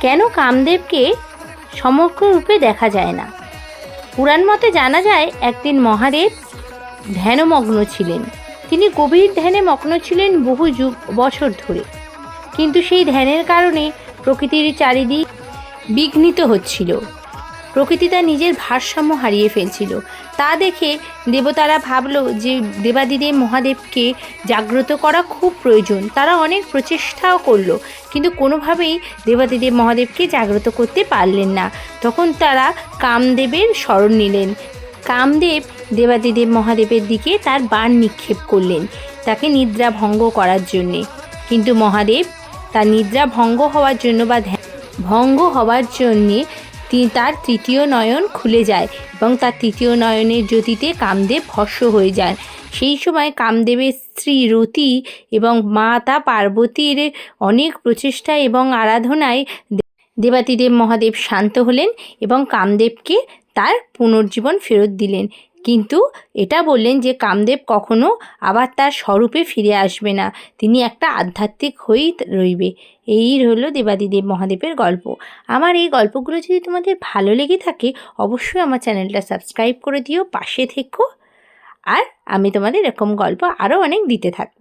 কেন কামদেবকে সমগ্র রূপে দেখা যায় না? পুরাণ মতে জানা যায়, একদিন মহাদেব ধ্যানমগ্ন ছিলেন। তিনি গভীর ধ্যানে মগ্ন ছিলেন বহু যুগ বছর ধরে। কিন্তু সেই ধ্যানের কারণে প্রকৃতির চারিদিক বিঘ্নিত হচ্ছিল। প্রকৃতি তার নিজের ভারসাম্য হারিয়ে ফেলছিল। তা দেখে দেবতারা ভাবলো যে দেবাদিদেব মহাদেবকে জাগ্রত করা খুব প্রয়োজন। তারা অনেক প্রচেষ্টাও করল, কিন্তু কোনোভাবেই দেবাদিদেব মহাদেবকে জাগ্রত করতে পারলেন না। তখন তারা কামদেবের স্মরণ নিলেন। কামদেব দেবাদিদেব মহাদেবের দিকে তার বাণ নিক্ষেপ করলেন, তাকে নিদ্রা ভঙ্গ করার জন্যে। কিন্তু মহাদেব তার নিদ্রা ভঙ্গ হওয়ার জন্য বা ভঙ্গ হওয়ার জন্যে তার তৃতীয় নয়ন খুলে যায় এবং তার তৃতীয় নয়নের জ্যোতিতে কামদেব ভস্য হয়ে যান। সেই সময় কামদেবের স্ত্রী রতি এবং মাতা পার্বতীর অনেক প্রচেষ্টা এবং আরাধনায় দেবাতিদেব মহাদেব শান্ত হলেন এবং কামদেবকে তার পুনর্জীবন ফেরত দিলেন। কিন্তু এটা বললেন যে কামদেব কখনো আবার তার স্বরূপে ফিরে আসবে না। তিনি একটা আধ্যাত্মিক হয়েই রইবে। এই হলো দেবাদিদেব মহাদেবের গল্প। আমার এই গল্পগুলো যদি তোমাদের ভালো লেগে থাকে, অবশ্যই আমার চ্যানেলটা সাবস্ক্রাইব করে দিও, পাশে থেকো। আর আমি তোমাদের এরকম গল্প আরও অনেক দিতে থাকব।